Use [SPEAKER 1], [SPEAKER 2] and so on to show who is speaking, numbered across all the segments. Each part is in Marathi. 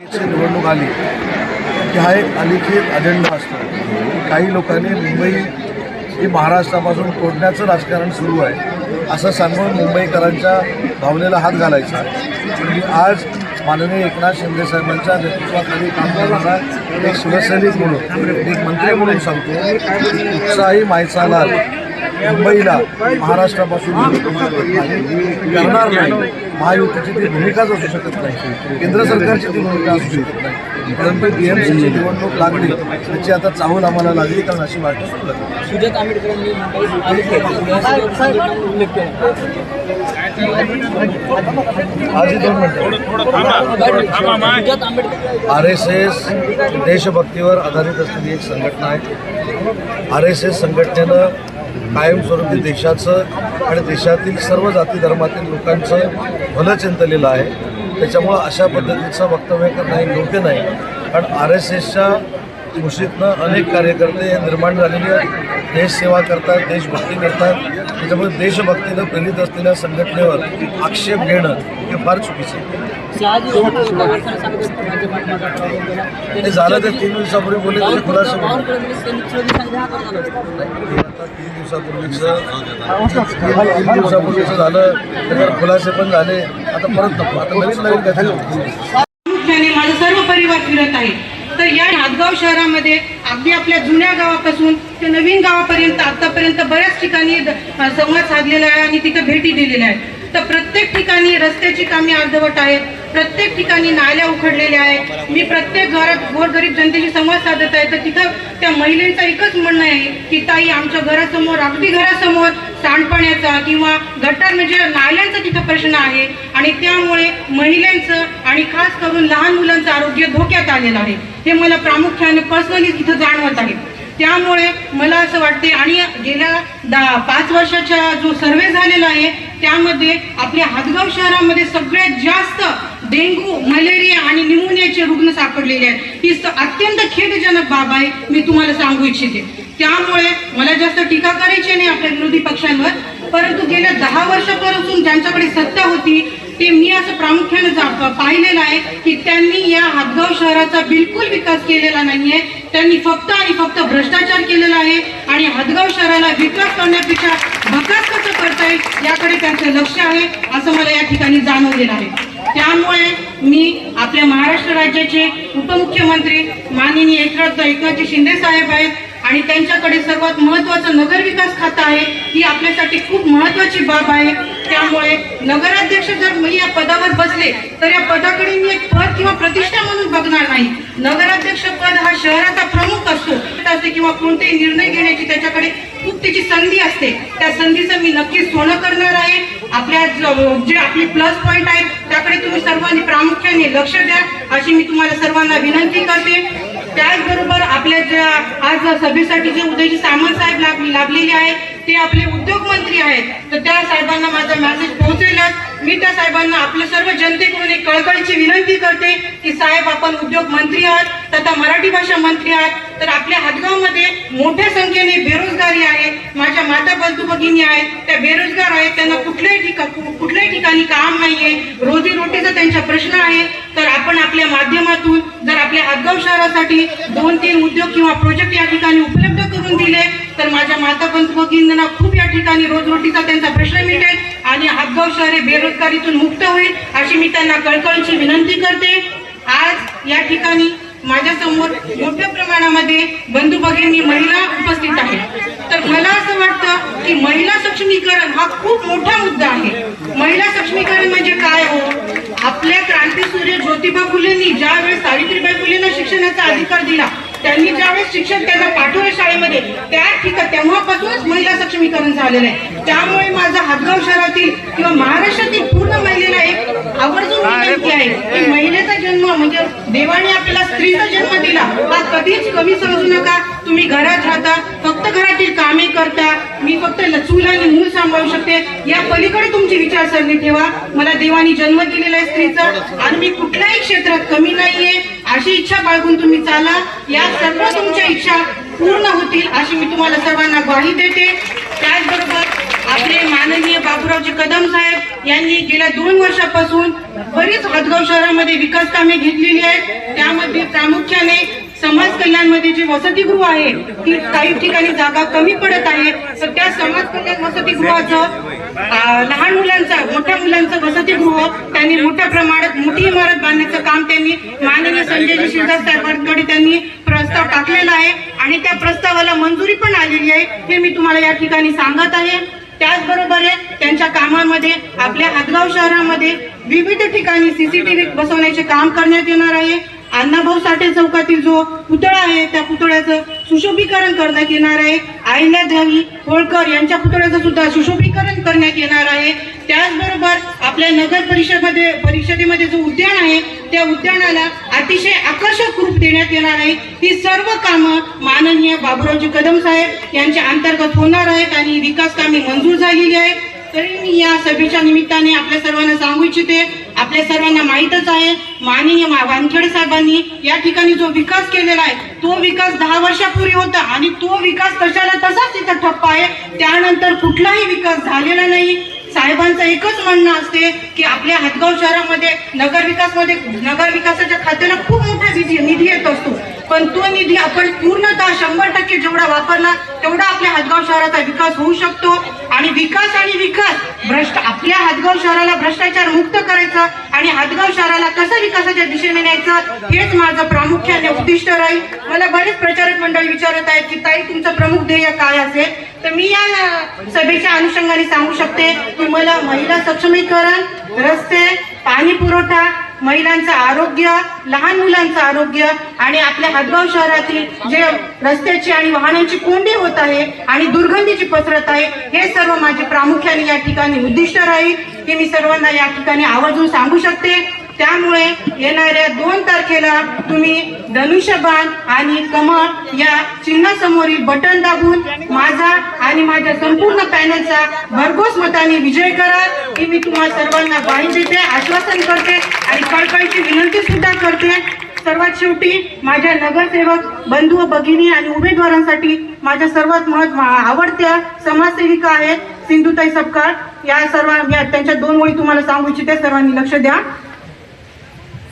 [SPEAKER 1] निवडणूक आली की हा एक अलिखित अजेंडा असतो. काही लोकांनी मुंबई ही महाराष्ट्रापासून तोडण्याचं राजकारण सुरू आहे असं सांगून मुंबईकरांच्या भावनेला हात घालायचा. मी आज माननीय एकनाथ शिंदे साहेबांच्या नेतृत्वाखाली काम करणारा एक शिवसैनिक म्हणून एक मंत्री म्हणून सांगतो उत्साही मायचालाल मुंबईला महाराष्ट्रापासून करणार नाही. महायुतीची ती भूमिकाच असू शकत नाही. केंद्र सरकारची ती भूमिका असू शकत नाही. परंतु बी एम सीची निवडणूक लागली त्याची आता चाहूल आम्हाला लागली कारण अशी वाट सुरू लागली.
[SPEAKER 2] सुजात आंबेडकरांनी मुंबईत आले या सगळ्या संघटनांनी उल्लेख केला
[SPEAKER 1] आजही दोन मिनटं
[SPEAKER 2] Sujat Ambedkar
[SPEAKER 1] R S S देशभक्तीवर आधारित असलेली एक संघटना आहे. आर एस एस संघटनेनं कायमस्वरूपी देशाचं आणि देशातील सर्व जाती धर्मातील लोकांचं भलं चिंतलेलं आहे. त्याच्यामुळं अशा पद्धतीचं वक्तव्य करणं हे योग्य नाही. कारण आर एस एसच्या मुशीतनं अनेक कार्यकर्ते निर्माण झालेले आहेत. देशसेवा करतात देशभक्ती करतात त्याच्यामुळे देशभक्तीनं प्रेरित असलेल्या संघटनेवर आक्षेप घेणं हे फार चुकीचं आहे. ते झालं ते तीन दिवसापूर्वी बोलले त्याचे खुलासे
[SPEAKER 2] हा.
[SPEAKER 1] हे तीन दिवसापूर्वीचं तीन दिवसापूर्वीचं झालं त्याच्यावर खुलासे पण झाले आता परत नको आता नवीन नवीन.
[SPEAKER 3] प्रामुख्याने माझा सर्व परिवार फिरत आहे तर या हातगाव शहरामध्ये अगदी आपल्या जुन्या गावापासून ते नवीन गावापर्यंत आतापर्यंत बऱ्याच ठिकाणी संवाद साधलेला आहे आणि तिथे भेटी दिलेल्या आहेत. तर प्रत्येक ठिकाणी रस्त्याची कामे अर्धवट आहेत प्रत्येक ठिकाणी नाल्या उखडलेल्या आहेत. मी प्रत्येक घरात गोरगरीब जनतेशी संवाद साधत आहे. तर तिथं त्या महिलेचं एकच म्हणणं आहे की ताई आमच्या घरासमोर अगदी घरासमोर सांडपाण्याचा किंवा गटार म्हणजे नाल्यांचा तिथं प्रश्न आहे आणि त्यामुळे महिलांचं आणि खास करून लहान मुलांचं आरोग्य धोक्यात आलेलं आहे. हे मला प्रामुख्याने पर्सनली तिथं जाणवत आहे. त्यामुळे मला असं वाटते आणि गेल्या दहा पाच वर्षाचा जो सर्वे झालेला आहे त्यामध्ये आपल्या हातगाव शहरामध्ये सगळ्यात जास्त डेंग्यू मलेरिया आणि निमोनियाचे रुग्ण सापडलेले आहेत. ही अत्यंत खेदजनक बाब आहे मी तुम्हाला सांगू इच्छिते. त्यामुळे मला जास्त टीका करायची नाही आपल्या विरोधी पक्षांवर परंतु गेल्या दहा वर्षापासून ज्यांच्याकडे सत्ता होती ते मी असं प्रामुख्याने जा- पाहिलेलं आहे की त्यांनी या हातगाव शहराचा बिलकुल विकास केलेला नाहीये. त्यांनी फक्त आणि फक्त भ्रष्टाचार केलेला आहे आणि हातगाव शहराला विकास करण्यापेक्षा भकास कसं करता येईल याकडे त्यांचं लक्ष आहे असं मला या ठिकाणी जाणवलेलं आहे. त्यामुळे मी आपल्या महाराष्ट्र राज्याचे उपमुख्यमंत्री माननीय एकनाथ एकनाथजी शिंदे साहेब आहेत आणि त्यांच्याकडे सर्वात महत्वाचं नगर विकास खातं आहे ही आपल्यासाठी खूप महत्वाची बाब आहे. त्यामुळे नगराध्यक्ष जर मी या पदावर बसले तर या पदाकडे मी एक पद किंवा प्रतिष्ठा म्हणून बघणार नाही. नगराध्यक्ष पद हा शहराचा प्रमुख असतो. असते किंवा कोणतेही निर्णय घेण्याची त्याच्याकडे खूप त्याची संधी असते. त्या संधीचं मी नक्कीच सोनं करणार आहे. आपल्या जे आपले प्लस पॉईंट आहेत त्याकडे तुम्ही सर्वांनी प्रामुख्याने लक्ष द्या. अशी मी तुम्हाला सर्वांना विनंती करते. आज सभेसाठी जे उदयजी सामंत साहेब लाभ लाभलेले आहेत ते आपले उद्योग मंत्री आहेत. तर त्या साहेबांना माझा मेसेज पोहोचेलच. मी त्या साहेबांना आपल्या सर्व जनतेकडून एक कळकळीची विनंती करते की साहेब आपण उद्योग मंत्री आहात तथा मराठी भाषा मंत्री आहात तर आपल्या हातगावमध्ये मोठ्या संख्येने बेरोजगारी आहे माझ्या माता बंधू भगिनी आहेत त्या बेरोजगार आहेत त्यांना कुठल्याही ठिकाण कुठल्याही ठिकाणी काम नाहीये रोजी रोटीचा त्यांचा प्रश्न आहे तर आपण आपल्या माध्यमातून जर आपल्या हातगाव शहरासाठी दोन तीन उद्योग किंवा प्रोजेक्ट या ठिकाणी उपलब्ध करून दिले तर माझ्या माता बंधू भगिनींना खूप या ठिकाणी रोजरोटीचा त्यांचा प्रश्न मिटेल आणि हातगाव शहर हे बेरोजगारीतून मुक्त होईल अशी मी त्यांना कळकळीची विनंती करते. आज या ठिकाणी माझ्यासमोर मोठ्या प्रमाणामध्ये बंधू भगिनी महिला उपस्थित आहेत. तर मला असं वाटतं की महिला सक्षमीकरण हा खूप मोठा मुद्दा आहे. महिला ज्योतिबा फुलेंनी ज्या वेळेस सावित्रीबाई फुलेंना शिक्षणाचा अधिकार दिला त्यांनी ज्यावेळेस शिक्षण त्यांना पाठवलं शाळेमध्ये त्या ठिकाण तेव्हापासूनच महिला सक्षमीकरण झालेलं आहे. त्यामुळे माझा हातगाव शहरातील किंवा महाराष्ट्रातील पूर्ण महिलेला एक आवर्जून विनंती आहे की महिलेचा जन्म म्हणजे देवाने आपल्याला स्त्रीचा जन्म दिला हा कधीच कमी समजू नका. तुम्ही घरात राहता फक्त घरातील कामे करता मी फक्त चूल आणि मूल सांभाळू शकते. या पलीकडे तुमची विचारसरणी ठेवा. मला देवाने जन्म दिलेला आहे स्त्रीचा आणि मी कुठल्याही क्षेत्रात कमी नाहीये. अशी इच्छा बाळगून तुम्ही चाला. या सर्व तुमच्या इच्छा पूर्ण होतील अशी मी तुम्हाला सर्वांना ग्वाही देते. त्याचबरोबर आपले माननीय बाबूरावजी कदम साहेब यांनी गेल्या दोन वर्षापासून बरीच हदगाव शहरामध्ये विकास कामे घेतलेली आहेत. त्यामध्ये प्रामुख्याने समाज कल्याणमध्ये जे वसतिगृह आहे ती काही ठिकाणी जागा कमी पडत आहे. तर त्या समाज कल्याण वसतिगृहाचं लहान मुलांचं मोठ्या मुलांचं वसतिगृह त्यांनी मोठ्या प्रमाणात मोठी इमारत बांधण्याचं काम त्यांनी माननीय संजयजी शिवदास साहेबांकडे त्यांनी प्रस्ताव टाकलेला आहे. आणि त्या प्रस्तावाला मंजुरी पण आलेली आहे. हे मी तुम्हाला या ठिकाणी सांगत आहे. त्याचबरोबर आहे त्यांच्या कामामध्ये आपल्या हातगाव शहरामध्ये विविध ठिकाणी सीसीटीव्ही बसवण्याचे काम करण्यात येणार आहे. अण्णाभाऊ साठे चौकातील जो पुतळा आहे त्या पुतळ्याचं सुशोभीकरण करण्यात येणार आहे. अहिल्यादेवी होळकर यांच्या पुतळ्याचं सुद्धा सुशोभीकरण करण्यात येणार आहे. त्याचबरोबर आपल्या नगर परिषदेमध्ये परिषदेमध्ये जो उद्यान आहे त्या उद्यानाला अतिशय आकर्षक रूप देण्यात येणार आहे. ही सर्व कामं माननीय बाबुरावजी कदम साहेब यांच्या अंतर्गत होणार आहेत आणि विकास कामे मंजूर झालेली आहेत. तरी मी या सभेच्या निमित्ताने आपल्या सर्वांना सांगू इच्छिते आपल्या सर्वांना माहीतच आहे. माननीय मा- वानखेडे साहेबांनी या ठिकाणी जो विकास केलेला आहे तो विकास दहा वर्षापूर्वी होता आणि तो विकास तशाला तसाच तिथं ठप्प आहे? त्यानंतर कुठलाही विकास झालेला नाही. साहेबांचं एकच म्हणणं असते की आपल्या हातगाव शहरामध्ये नगर नगरविकासाच्या नगर विकासाच्या खात्याला खूप मोठा निधी निधी येत असतो. पण तो निधी आपण पूर्णतः शंभर टक्के जेवढा वापरला तेवढा आपल्या हातगाव शहराचा विकास होऊ शकतो. आणि विकास आणि विकास. भ्रष्ट आपल्या हातगाव शहराला भ्रष्टाचार मुक्त करायचा आणि हातगाव शहराला कसं विकासाच्या दिशेने न्यायचं हेच माझं प्रामुख्याने उद्दिष्ट राहील. मला बरेच प्रचारक मंडळ विचारत आहेत की ताई तुमचं प्रमुख ध्येय काय असेल? तर मी या सभेच्या अनुषंगाने सांगू शकते की मला महिला सक्षमीकरण रस्ते पाणी पुरवठा महिलांचं आरोग्य लहान मुलांचं आरोग्य आणि आपल्या हातगाव शहरातील जे रस्त्याची आणि वाहनांची कोंडी होत आहे आणि दुर्गंधीची पसरत आहे हे सर्व माझे प्रामुख्याने या ठिकाणी उद्दिष्ट राहील हे मी सर्वांना या ठिकाणी आवर्जून सांगू शकते. त्यामुळे येणाऱ्या दोन तारखेला तुम्ही धनुष्यबाण आणि कमळ या चिन्हासमोरील बटन दाबून माझा आणि माझ्या संपूर्ण पॅनलचा भरघोस मताने विजय करा. ही मी तुम्हाला सर्वांना ग्वाही देते आश्वासन करते आणि कळकळीची विनंती सुद्धा करते. सर्वात शेवटी माझ्या नगरसेवक बंधू व भगिनी आणि उमेदवारांसाठी माझ्या सर्वात महत्त्व आवडत्या समाजसेविका आहेत सिंधुताई सपकाळ. या सर्व या त्यांच्या दोन ओळी तुम्हाला सांगू इच्छिते सर्वांनी लक्ष द्या.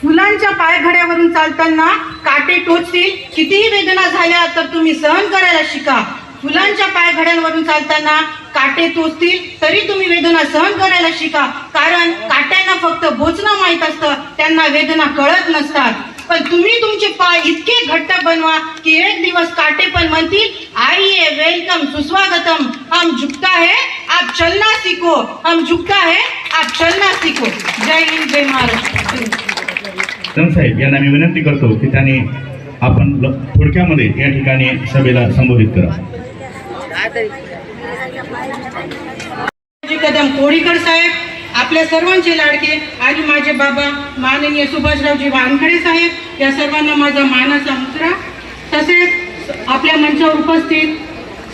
[SPEAKER 3] फुलांच्या पायघड्यावरून चालताना काटे टोचतील. कितीही वेदना झाल्या तर तुम्ही सहन करायला शिका. फुलांच्या पायघड्यांवरून चालताना काटे टोचतील तरी तुम्ही वेदना सहन करायला शिका. कारण काट्यांना फक्त बोचणं माहीत असतं त्यांना वेदना कळत नसतात. पण तुम्ही तुमचे पाय इतके घट्ट बनवा की एक दिवस काटे पण म्हणतील आइए वेलकम सुस्वागतम. हम झुकता है आप चलना सीखो. हम झुकता है आप चलना सीखो. जय हिंद जय महाराष्ट्र.
[SPEAKER 4] साहेब यांना मी विनंती करतो की त्यांनी आपण थोडक्यामध्ये या ठिकाणी सभेला संबोधित करा.
[SPEAKER 3] कदम कोळीकर साहेब आपल्या सर्वांचे लाडके आणि माझे बाबा माननीय सुभाषरावजी वानखडे साहेब या सर्वांना माझा मानाचा मुद्रा. तसेच आपल्या मंचावर उपस्थित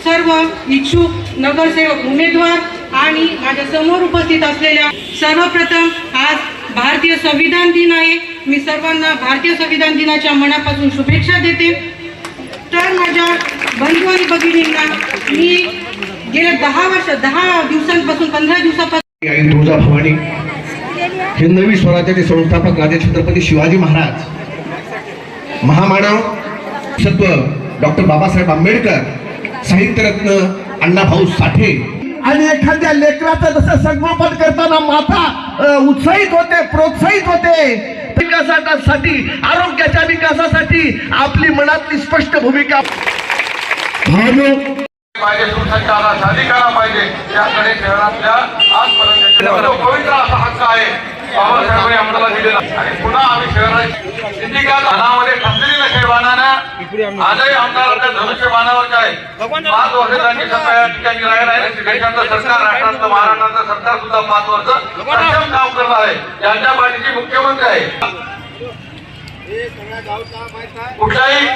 [SPEAKER 3] सर्व इच्छुक नगरसेवक उमेदवार आणि माझ्यासमोर उपस्थित असलेल्या सर्वप्रथम आज भारतीय संविधान दिन आहे. मी सर्वांना भारतीय संविधान दिनाच्या मनापासून शुभेच्छा देते. तर माझ्या बंधू आणि भगिनींना मी गेल्या दहा वर्ष दहा दिवसांपासून पंधरा दिवसापासून
[SPEAKER 5] आई तुळजा भवानी. हिंदवी स्वराज्याचे संस्थापक राजे छत्रपती शिवाजी महाराज. महामानव सत्व डॉक्टर बाबासाहेब आंबेडकर साहित्यरत्न अण्णाभाऊ साठे.
[SPEAKER 1] आणि एखाद्या लेकराचं जसं संगोपन करताना माता उत्साहित होते प्रोत्साहित होते विकासासाठी आरोग्याच्या विकासासाठी आपली मनातली स्पष्ट भूमिका.
[SPEAKER 6] पाहिजे सुसंचारास अधिकार पाहिजे. त्याकडे शहरातल्या आजपर्यंत पवित्र असा हक्क आहे बाबासाहेबांनी आम्हाला दिलेला. आणि पुन्हा आम्ही शहरात सिंधिका धनामध्ये ठसलेली नशेबानानं आजही आमदाराच्या धनुष्यबाणावर आहे. पाच वर्ष त्यांनी सत्ता या ठिकाणी राहिला आहे. देशाचं सरकार राष्ट्राचं महाराष्ट्राचं सरकार सुद्धा पाच वर्ष सक्षम काम करत आहे. त्यांच्या पाठीची मुख्यमंत्री आहे. कुठल्याही